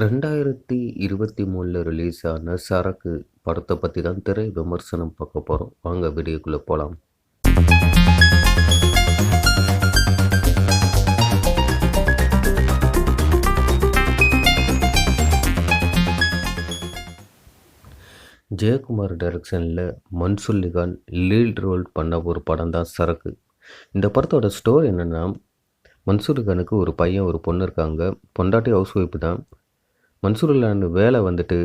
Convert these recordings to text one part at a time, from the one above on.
ரெண்டாயிரத்தி இருபத்தி மூணில் ரிலீஸ் ஆன சரக்கு படத்தை பற்றி தான் திரை விமர்சனம் பார்க்க போகிறோம் வாங்க வீடியோக்குள்ளே போகலாம் ஜெயக்குமார் டைரக்ஷனில் மன்சுல்லிகான் லீட் ரோல் பண்ண ஒரு படம் தான் சரக்கு. இந்த படத்தோட ஸ்டோரி என்னென்னா மன்சூர்லிகானுக்கு ஒரு பையன் ஒரு பொண்ணு இருக்காங்க. பொண்டாட்டி ஹவுஸ் ஒய்ஃப் தான். மன்சூர்லிகான் வேலை வந்துட்டு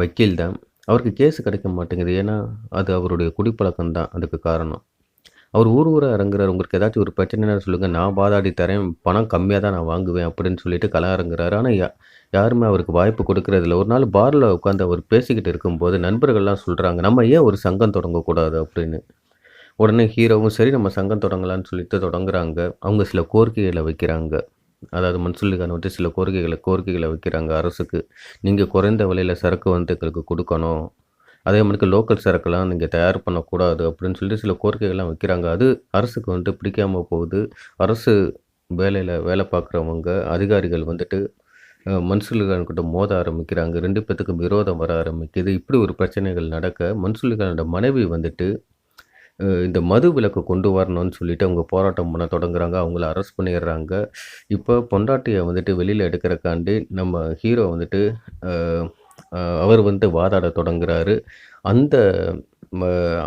வக்கீல் தான் அவருக்கு கேஸ் கிடைக்க மாட்டேங்குது. ஏன்னா அது அவருடைய குடிப்பழக்கம் தான் அதுக்கு காரணம். அவர் ஊர் ஊராக இறங்குறாரு. உங்களுக்கு ஏதாச்சும் ஒரு பிரச்சனைனா சொல்லுங்கள் நான் பாதாடி தரேன். பணம் கம்மியாக தான் நான் வாங்குவேன் அப்படின்னு சொல்லிட்டு கலா இறங்குறாரு ஆனால் யா யாருமே அவருக்கு வாய்ப்பு கொடுக்கறதில்ல. ஒரு நாள் பாரில் உட்காந்து அவர் பேசிக்கிட்டு இருக்கும்போது நண்பர்கள்லாம் சொல்கிறாங்க நம்ம ஏன் ஒரு சங்கம் தொடங்கக்கூடாது? அப்படின்னு. உடனே ஹீரோவும் சரி நம்ம சங்கம் தொடங்கலான்னு சொல்லிட்டு தொடங்குறாங்க. அவங்க சில கோரிக்கைகளை வைக்கிறாங்க. அதாவது மன்சூர்லிகான் வந்து சில கோரிக்கைகளை கோரிக்கைகளை வைக்கிறாங்க அரசுக்கு. நீங்கள் குறைந்த விலையில் சரக்கு வந்து எங்களுக்கு கொடுக்கணும். அதே மாதிரி லோக்கல் சரக்குலாம் நீங்கள் தயார் பண்ணக்கூடாது அப்படின்னு சொல்லிட்டு சில கோரிக்கைகள்லாம் வைக்கிறாங்க. அது அரசுக்கு வந்துட்டு பிடிக்காமல் போகுது. அரசு வேலையில் வேலை பார்க்குறவங்க அதிகாரிகள் வந்துட்டு மன்சூலிகான்கிட்ட மோத ஆரம்பிக்கிறாங்க. ரெண்டு பேத்துக்கும் விரோதம் வர ஆரம்பிக்குது. இப்படி ஒரு பிரச்சனைகள் நடக்க மன்சூர்லிகானோட மனைவி வந்துட்டு இந்த மது விலக்கு கொண்டு வரணும்னு சொல்லிட்டு அவங்க போராட்டம் பண்ண தொடங்குறாங்க. அவங்கள அரெஸ்ட் பண்ணிடுறாங்க. இப்போ பொண்டாட்டியை வந்துட்டு வெளியில் எடுக்கிறக்காண்டி நம்ம ஹீரோ வந்துட்டு அவர் வந்து வாதாட தொடங்குறாரு. அந்த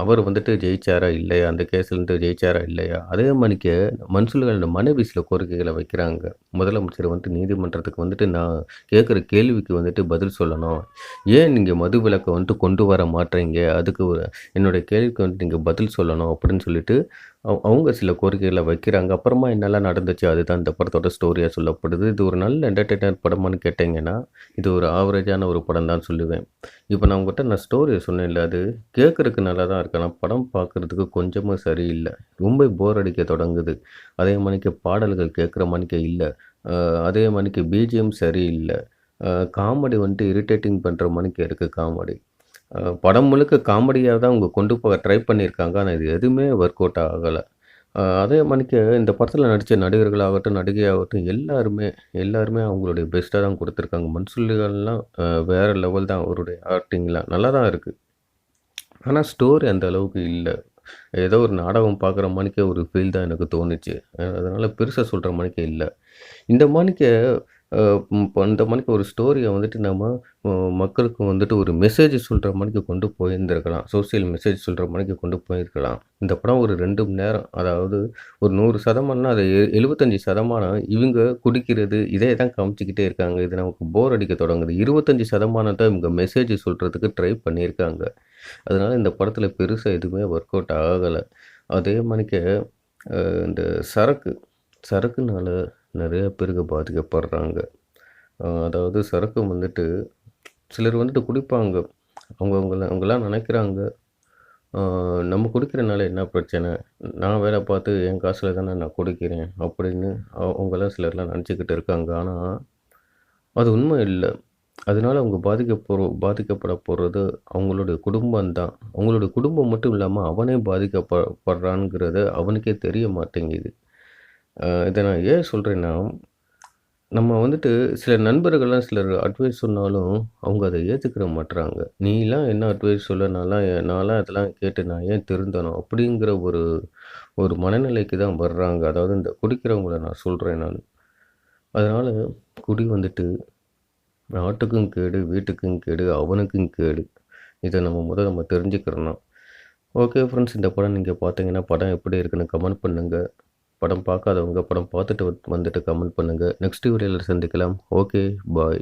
அவர் வந்துட்டு ஜெயிச்சாரா இல்லையா? அந்த கேஸ்லேருந்து ஜெயிச்சாரா இல்லையா? அதே மாதிரிக்கு மன்சூல்களோட மனைவி சில கோரிக்கைகளை வைக்கிறாங்க. முதலமைச்சர் வந்துட்டு நீதிமன்றத்துக்கு வந்துட்டு நான் கேட்குற கேள்விக்கு வந்துட்டு பதில் சொல்லணும். ஏன் நீங்கள் மது விலக்கை வந்துட்டு கொண்டு வர மாட்டீங்க? அதுக்கு ஒரு என்னுடைய கேள்விக்கு வந்துட்டு நீங்கள் பதில் சொல்லணும் அப்படின்னு சொல்லிட்டு அவங்க சில கோரிக்கைகளை வைக்கிறாங்க. அப்புறமா என்னெல்லாம் நடந்துச்சு? அதுதான் இந்த படத்தோட ஸ்டோரியாக சொல்லப்படுது. இது ஒரு நல்ல என்டர்டெயினர் படமானு கேட்டிங்கன்னா இது ஒரு ஆவரேஜான ஒரு படம் தான் சொல்லுவேன். இப்போ நான் உங்கள்கிட்ட நான் ஸ்டோரியை சொன்னேன் இல்லை அது கேட்குறதுக்கு நல்லா தான் இருக்கு ஆனால் படம் பார்க்குறதுக்கு கொஞ்சமும் சரியில்லை. ரொம்ப போர் அடிக்க தொடங்குது. அதே மணிக்கு பாடல்கள் கேட்குற மணிக்கு இல்லை. அதே மணிக்கு பிஜிஎம் சரியில்லை. காமெடி வந்துட்டு இரிட்டேட்டிங் பண்ணுற மணிக்கு இருக்குது காமெடி. படம் முழுக்க காமெடியாக தான் அவங்க கொண்டு போக ட்ரை பண்ணியிருக்காங்க. ஆனால் இது எதுவுமே ஒர்க் அவுட் ஆகலை. அதே மணிக்கு இந்த படத்தில் நடித்த நடிகர்களாகட்டும் நடிகையாகட்டும் எல்லாருமே எல்லாருமே அவங்களுடைய பெஸ்ட்டாக தான் கொடுத்துருக்காங்க. மன்சூலிகள்லாம் வேறு லெவல் தான் அவருடைய ஆக்டிங்லாம் நல்லா தான் இருக்குது ஆனால் ஸ்டோரி அந்த அளவுக்கு இல்லை. ஏதோ ஒரு நாடகம் பார்க்குற மணிக்கே ஒரு ஃபீல் தான் எனக்கு தோணுச்சு. அதனால் பெருசாக சொல்கிற மணிக்கே இல்லை. இந்த மணிக்கு இப்போ இந்த மணிக்கு ஒரு ஸ்டோரியை வந்துட்டு நம்ம மக்களுக்கு வந்துட்டு ஒரு மெசேஜ் சொல்கிற மாதிரிக்கு கொண்டு போயிருந்திருக்கலாம். சோசியல் மெசேஜ் சொல்கிற மாதிரிக்கு கொண்டு போயிருக்கலாம். இந்த படம் ஒரு ரெண்டு மணி நேரம் அதாவது ஒரு நூறு சதமானம்னா அது எழுபத்தஞ்சி சதமானம் இவங்க குடிக்கிறது இதே தான் காமிச்சிக்கிட்டே இருக்காங்க. இது நமக்கு போர் அடிக்க தொடங்குது. இருபத்தஞ்சி சதமானத்தை இவங்க மெசேஜ் சொல்கிறதுக்கு ட்ரை பண்ணியிருக்காங்க. அதனால் இந்த படத்தில் பெருசாக எதுவுமே ஒர்க் அவுட் ஆகலை. அதே மாதிரிக்க இந்த சரக்கு சரக்குனால நிறைய பேருக்கு பாதிக்கப்படுறாங்க. அதாவது சரக்கு வந்துட்டு சிலர் வந்துட்டு குடிப்பாங்க. அவங்க அவங்கள அவங்களாம் நினைக்கிறாங்க நம்ம குடிக்கிறனால என்ன பிரச்சனை? நான் வேலை பார்த்து என் காசில் தானே நான் குடிக்கிறேன் அப்படின்னு அவங்களாம் சிலர்லாம் நினச்சிக்கிட்டு இருக்காங்க. ஆனால் அது உண்மை இல்லை. அதனால் அவங்க பாதிக்க போகிற பாதிக்கப்பட போகிறது அவங்களுடைய குடும்பம் தான். அவங்களுடைய குடும்பம் மட்டும் இல்லாமல் அவனே பாதிக்கப்படுறான்ங்கிறது அவனுக்கே தெரிய மாட்டேங்குது. இதை நான் ஏன் சொல்கிறேன்னா நம்ம வந்துட்டு சில நண்பர்கள்லாம் சிலர் அட்வைஸ் சொன்னாலும் அவங்க அதை ஏற்றுக்கிற மாட்டுறாங்க நீலாம் என்ன அட்வைஸ் சொல்ல? நான்லாம் நான்லாம் அதெல்லாம் கேட்டு நான் ஏன் திருந்தணும்? அப்படிங்கிற ஒரு ஒரு மனநிலைக்கு தான் வர்றாங்க. அதாவது இந்த குடிக்கிறவங்கள நான் சொல்கிறேன் நான். அதனால் குடி வந்துட்டு நாட்டுக்கும் கேடு வீட்டுக்கும் கேடு அவனுக்கும் கேடு. இதை நம்ம முதல் நம்ம தெரிஞ்சுக்கிறோம் ஓகே ஃப்ரெண்ட்ஸ் இந்த படம் நீங்கள் பார்த்தீங்கன்னா படம் எப்படி இருக்குன்னு கமெண்ட் பண்ணுங்கள் படம் பார்க்காதவங்க படம் பார்த்துட்டு வந்துட்டு கமெண்ட் பண்ணுங்கள் நெக்ஸ்ட் வீடியோவில் சந்திக்கலாம். Okay bye